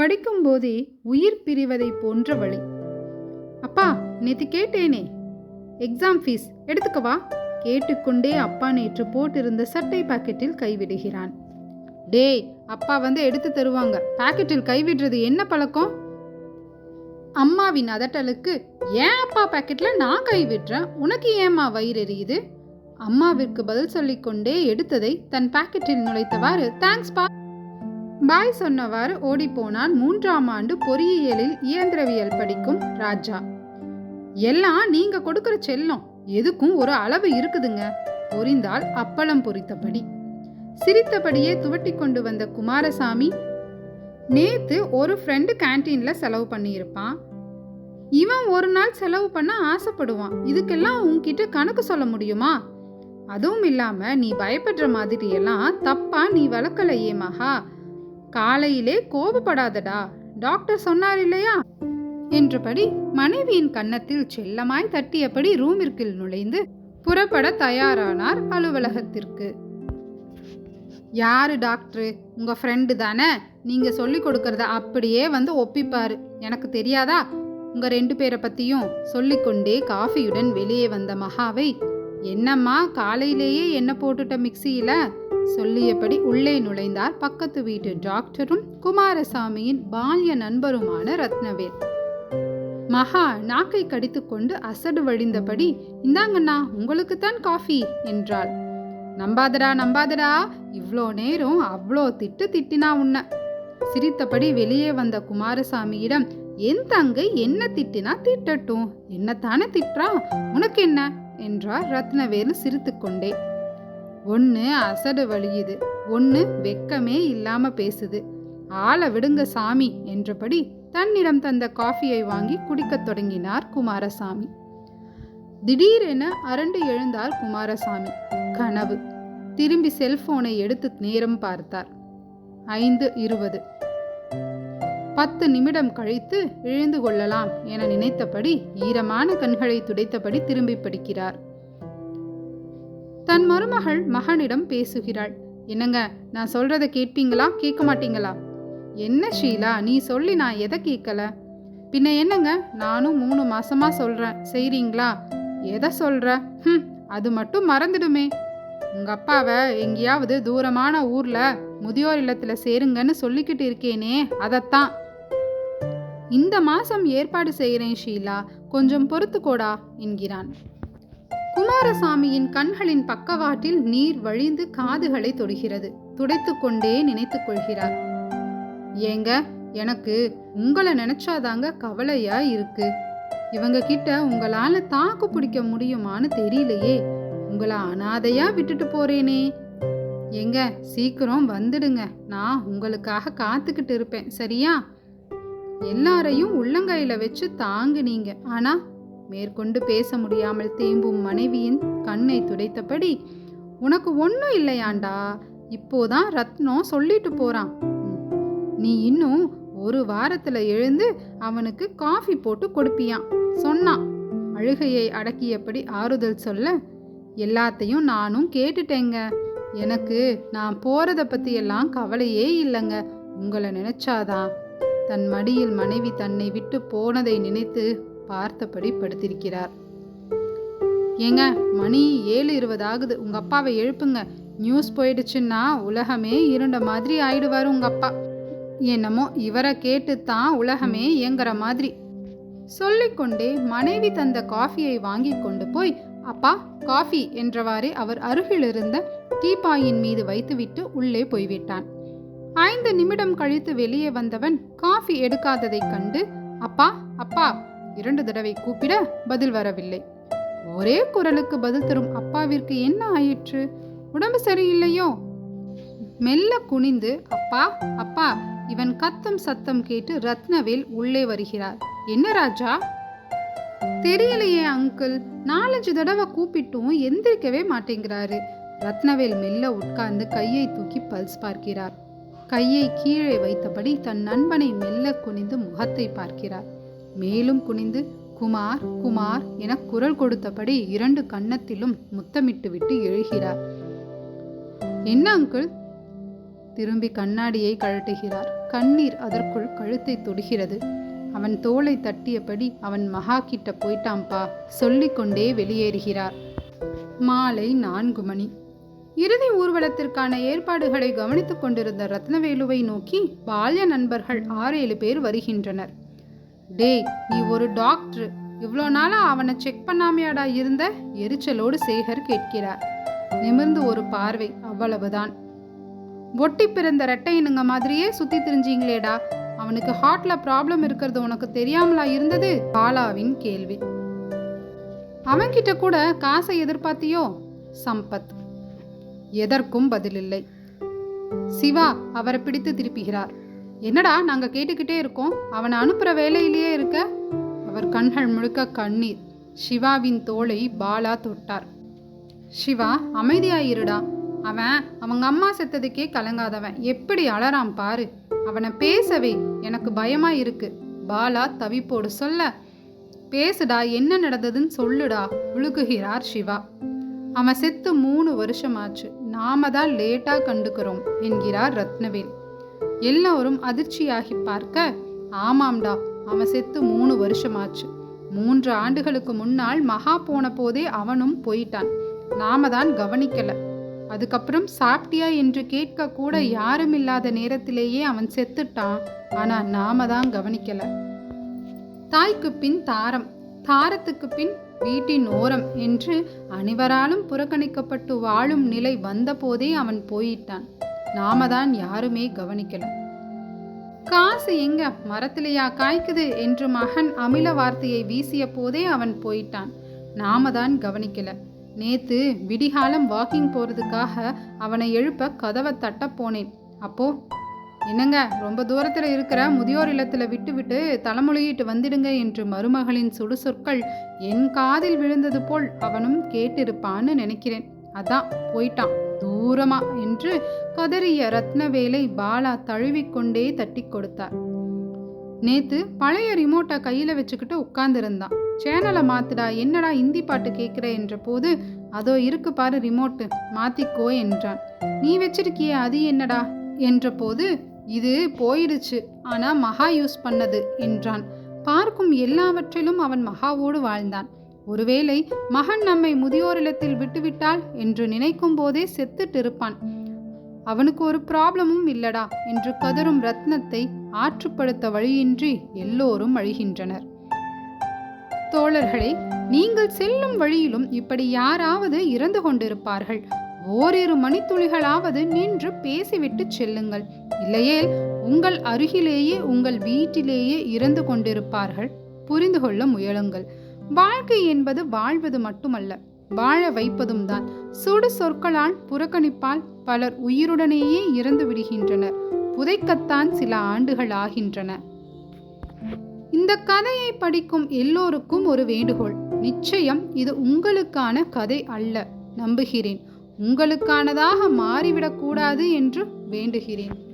படிக்கும்போதே உயிர் பிரிவதை போன்ற வழி. அப்பா நேத்து கேட்டேனே. எக்ஸாம் ஃபீஸ் எடுத்துக்கவா கேட்டுக்கொண்டே அப்பா நேற்று போட்டிருந்த சட்டை பாக்கெட்டில் கைவிடுகிறான். டேய் அப்பா வந்து எடுத்து தருவாங்க. பாக்கெட்டில் கைவிடுறது என்ன பழக்கம்? அம்மாவின் அதட்டலுக்கு ஏன் அப்பா பாக்கெட்டில் நான் கைவிடுறேன் உனக்கு ஏம்மா வயிறு எரியுது? அம்மாவிற்கு பதில் சொல்லிக்கொண்டே எடுத்ததை தன் பாக்கெட்டில் நுழைத்தவாறு தேங்க்ஸ் பா பாய் சொன்னவாறு ஓடிப்போனான் மூன்றாம் ஆண்டு பொறியியலில் இயந்திரவியல் படிக்கும் ராஜா. எல்லாம் நீங்க கொடுக்கிற செல்லம் எதுக்கும் ஒரு அளவு இருக்குதுங்க பொரிந்தால் அப்பளம் பொரித்தபடி சிரித்தபடியே துவட்டி கொண்டு வந்த குமாரசாமி நேத்து ஒரு ஃப்ரெண்டு கேன்டீன்ல செலவு பண்ணியிருப்பான். இவன் ஒரு நாள் செலவு பண்ண ஆசைப்படுவான். இதுக்கெல்லாம் உன்கிட்ட கணக்கு சொல்ல முடியுமா? அதுவும் இல்லாம நீ பயப்படுற மாதிரி எல்லாம் தப்பா நீ வளர்க்கலையே மகா. காலையிலே கோபப்படாதடா. டாக்டர் சொன்னார் இல்லையா? என்றபடி மனைவியின் கன்னத்தில் செல்லமாய் தட்டியபடி ரூமிற்குள் நுழைந்து புறப்பட தயாரானார் அலுவலகத்திற்கு. யாரு டாக்டரு? உங்க ஃப்ரெண்டு தானே? நீங்க சொல்லி கொடுக்கறத அப்படியே வந்து ஒப்பிப்பாரு. எனக்கு தெரியாதா? உங்க ரெண்டு பேரை பத்தியும் சொல்லிக்கொண்டே காஃபியுடன் வெளியே வந்த மகாவை என்னம்மா காலையிலேயே என்ன போட்டுட்ட மிக்சியில? சொல்லியபடி உள்ளே நுழைந்தார் பக்கத்து வீட்டு டாக்டரும் குமாரசாமியின் பால்ய நண்பருமான ரத்னவேல். மகா நாக்கை கடித்துக்கொண்டு அசடு வழிந்தபடி இந்தாங்கண்ணா உங்களுக்குத்தான் காஃபி என்றாள். நம்பாதடா நம்பாதடா இவ்வளோ நேரம் அவ்வளோ திட்டு திட்டினா உன்ன. சிரித்தபடி வெளியே வந்த குமாரசாமியிடம் என் தங்கை என்ன திட்டினா திட்டட்டும் என்னத்தானே திட்டுறா உனக்கு என்ன என்றார் ரத்னவேலு சிரித்துக்கொண்டே ஒன்று அசடு வழியுது ஒன்று வெக்கமே இல்லாம பேசுது. ஆளை விடுங்க சாமி என்றபடி தன்னிடம் தந்த காஃபியை வாங்கி குடிக்கத் தொடங்கினார் குமாரசாமி. திடீரென அரண்டு எழுந்தார் குமாரசாமி. கனவு. திரும்பி செல்போனை எடுத்து நேரம் பார்த்தார். ஐந்து இருபது. பத்து நிமிடம் கழித்து எழுந்து கொள்ளலாம் என நினைத்தபடி ஈரமான கண்களை துடைத்தபடி திரும்பி படிக்கிறார். தன் மருமகள் மகனிடம் பேசுகிறாள். என்னங்க நான் சொல்றத கேட்பீங்களா? கேட்க மாட்டீங்களா? என்ன ஷீலா நீ சொல்லி நான் எதை கேட்கல? பின்ன என்னங்க நானும் மூணு மாசமா சொல்றேன். செய்றீங்களா? எதை சொல்ற? ஹம் அது மட்டும் மறந்துடுமே. உங்க அப்பாவை எங்கேயாவது தூரமான ஊர்ல முதியோர் இல்லத்துல சேருங்கன்னு சொல்லிக்கிட்டு இருக்கேனே அதத்தான். இந்த மாசம் ஏற்பாடு செய்கிறேன் ஷீலா கொஞ்சம் பொறுத்துக்கோடா என்கிறான். குமாரசாமியின் கண்களின் பக்கவாட்டில் நீர் வழிந்து காதுகளை தொடுகிறது. துடைத்துக்கொண்டே நினைத்துக் கொள்கிறார். ஏங்க எனக்கு உங்களை நினைச்சாதாங்க கவலையா இருக்கு. இவங்க கிட்ட உங்களால தாக்கு பிடிக்க முடியுமான்னு தெரியலையே. உங்களை அனாதையா விட்டுட்டு போறேனே. ஏங்க சீக்கிரம் வந்துடுங்க. நான் உங்களுக்காக காத்துக்கிட்டு இருப்பேன். சரியா? எல்லாரையும் உள்ளங்கையில வச்சு தாங்குனீங்க. ஆனா மேற்கொண்டு பேச முடியாமல் தேம்பும் மனைவியின் கண்ணை துடைத்தபடி உனக்கு ஒன்றும் இல்லையாண்டா இப்போதான் ரத்னம் சொல்லிட்டு போறான். நீ இன்னும் ஒரு வாரத்துல எழுந்து அவனுக்கு காஃபி போட்டு கொடுப்பியான் சொன்னான். அழுகையை அடக்கியபடி ஆறுதல் சொல்ல எல்லாத்தையும் நானும் கேட்டுட்டேங்க. எனக்கு நான் போறத பத்தி எல்லாம் கவலையே இல்லைங்க. உங்களை நினைச்சாதான். தன் மடியில் மனைவி தன்னை விட்டு போனதை நினைத்து பார்த்தபடி படுத்திருக்கிறார். ஏங்க மணி ஏழு இருபது ஆகுது. உங்க அப்பாவை எழுப்புங்க. நியூஸ் போயிடுச்சுன்னா உலகமே இருண்ட மாதிரி ஆயிடுவார் உங்க அப்பா. என்னமோ இவரை கேட்டு தான் உலகமே இயங்குற மாதிரி. சொல்லிக்கொண்டே மனைவி தந்த காஃபியை வாங்கி கொண்டு போய் அப்பா காஃபி என்றவாறே அவர் அருகிலிருந்த டீபாயின் மீது வைத்துவிட்டு உள்ளே போய்விட்டான். ஐந்து நிமிடம் கழித்து வெளியே வந்தவன் காஃபி எடுக்காததைக் கண்டு அப்பா அப்பா இரண்டு தடவை கூப்பிட பதில் வரவில்லை. ஒரே குரலுக்கு பதில் தரும் அப்பாவிற்கு என்ன ஆயிற்று? உடம்பு சரியில்லையோ? மெல்ல குனிந்து அப்பா அப்பா இவன் கத்தும் சத்தம் கேட்டு ரத்னவேல் உள்ளே வருகிறார். என்ன ராஜா? தெரியலையே அங்கிள். நாலஞ்சு தடவை கூப்பிட்டும் எந்திரிக்கவே மாட்டேங்கிறாரு. ரத்னவேல் மெல்ல உட்கார்ந்து கையை தூக்கி பல்ஸ் பார்க்கிறார். கையை கீழே வைத்தபடி தன் நண்பனை மெல்ல குனிந்து முகத்தை பார்க்கிறார். மேலும் குனிந்து குமார் குமார் என குரல் கொடுத்தபடி இரண்டு கன்னத்திலும் முத்தமிட்டு விட்டு எழுகிறார். என்ன அங்கிள்? திரும்பி கண்ணாடியை கழட்டுகிறார். கண்ணீர் அதற்குள் கழுத்தை தொடுகிறது. அவன் தோளை தட்டியபடி அவன் மகா கிட்ட போயிட்டாம்பா சொல்லிக்கொண்டே வெளியேறுகிறார். மாலை நான்கு மணி. இறுதி ஊர்வலத்திற்கான ஏற்பாடுகளை கவனித்துக் கொண்டிருந்த ரத்னவேலுவை நோக்கி பால்ய நண்பர்கள் ஆறு ஏழு பேர் வருகின்றனர். டேய் நீ ஒரு டாக்டர். இவ்வளோ நாளாக அவனை செக் பண்ணாமையாடா இருந்த? எரிச்சலோடு சேகர் கேட்கிறார். நிமிர்ந்து ஒரு பார்வை அவ்வளவுதான். ஒட்டி பிறந்த ரெட்டையினுங்க மாதிரியே சுத்தி திரிஞ்சிங்களேடா. அவனுக்கு ஹார்ட்ல ப்ராப்ளம் இருக்கிறது உனக்கு தெரியாமலா இருந்தது? பாலாவின் கேள்வி. அவன்கிட்ட கூட காசை எதிர்பார்த்தியோ? சம்பத். எதற்கும் பதிலில்லை. சிவா அவரை பிடித்து திருப்புகிறார். என்னடா நாங்கள் கேட்டுக்கிட்டே இருக்கோம்? அவனை அனுப்புகிற வேலையிலேயே இருக்க? அவர் கண்கள் முழுக்க கண்ணீர். சிவாவின் தோளை பாலா தொட்டார். சிவா அமைதியாயிருடா. அவன் அவங்க அம்மா செத்ததுக்கே கலங்காதவன். எப்படி அலறான் பாரு. அவனை பேசவே எனக்கு பயமா இருக்கு பாலா தவிப்போடு சொல்ல பேசுடா என்ன நடந்ததுன்னு சொல்லுடா விழுகுகிறார் சிவா. அவன் செத்து மூணு வருஷமாச்சு. நாம தான் லேட்டா கண்டுக்கிறோம் என்கிறார் ரத்னவேல். எல்லோரும் அதிர்ச்சியாகி பார்க்க ஆமாம்டா அவன் செத்து மூணு வருஷமாச்சு. மூன்று ஆண்டுகளுக்கு முன்னால் மகா போன போதே அவனும் போயிட்டான். நாம தான் கவனிக்கல. அதுக்கப்புறம் சாப்பிட்டியா என்று கேட்க கூட யாரும் இல்லாத நேரத்திலேயே அவன் செத்துட்டான். ஆனா நாம தான் கவனிக்கல. தாய்க்கு பின் தாரம் தாரத்துக்கு பின் வீட்டின் ஓரம் என்று அனைவராலும் புறக்கணிக்கப்பட்டு வாழும் நிலை வந்தபோதே அவன் போயிட்டான். நாம தான் யாருமே கவனிக்கல. காசு எங்க மரத்திலேயா காய்க்குது என்று மகன் அமில வார்த்தையை வீசிய போதே அவன் போயிட்டான். நாம தான் கவனிக்கல. நேத்து விடிகாலம் வாக்கிங் போறதுக்காக அவனை எழுப்ப கதவை தட்ட போனேன். அப்போ என்னங்க ரொம்ப தூரத்தில் இருக்கிற முதியோர் இல்லத்தில் விட்டுவிட்டு தலைமொழியிட்டு வந்துடுங்க என்று மருமகளின் சுடுசொற்கள் என் காதில் விழுந்தது போல் அவனும் கேட்டிருப்பான்னு நினைக்கிறேன். அதான் போயிட்டான். தூரமா என்று கதறிய ரத்னவேலை பாலா தழுவிக்கொண்டே தட்டி கொடுத்தார். நேத்து பழைய ரிமோட்டை கையில வச்சுக்கிட்டு உட்கார்ந்திருந்தான். சேனலை மாத்துடா என்னடா இந்தி பாட்டு கேட்குற என்ற போது அதோ இருக்கு பாரு ரிமோட்டு மாத்திக்கோ என்றான். நீ வச்சிருக்கிய அது என்னடா? என்ற போது இது போயிடுச்சு ஆனா மகா யூஸ் பண்ணது என்றான். பார்க்கும் எல்லாவற்றிலும் அவன் மகாவோடு வாழ்ந்தான். ஒருவேளை மகன் நம்மை முதியோரிடத்தில் விட்டுவிட்டால் விட்டுவிட்டாள் என்று நினைக்கும் போதே செத்துட்டு இருப்பான். அவனுக்கு ஒரு ப்ராப்ளமும் இல்லடா என்று கதரும் ரத்னத்தை ஆற்றுப்படுத்த வழியின்றி எல்லோரும் அழிகின்றனர். தோழர்களே நீங்கள் செல்லும் வழியிலும் இப்படி யாராவது இறந்து கொண்டிருப்பார்கள். ஓரிரு மணித்துளிகளாவது நின்று பேசிவிட்டு செல்லுங்கள். இல்லையேல் உங்கள் அருகிலேயே உங்கள் வீட்டிலேயே இறந்து கொண்டிருப்பார்கள். புரிந்து கொள்ள முயலுங்கள். வாழ்க்கை என்பது வாழ்வது மட்டுமல்ல வாழ வைப்பதும் தான். சுடு சொற்களால் புறக்கணிப்பால் பலர் உயிருடனேயே இறந்து விடுகின்றனர். புதைக்கத்தான் சில ஆண்டுகள் ஆகின்றன. இந்த கதையை படிக்கும் எல்லோருக்கும் ஒரு வேண்டுகோள். நிச்சயம் இது உங்களுக்கான கதை அல்ல நம்புகிறேன். உங்களுக்கானதாக மாறிவிடக்கூடாது என்று வேண்டுகிறேன்.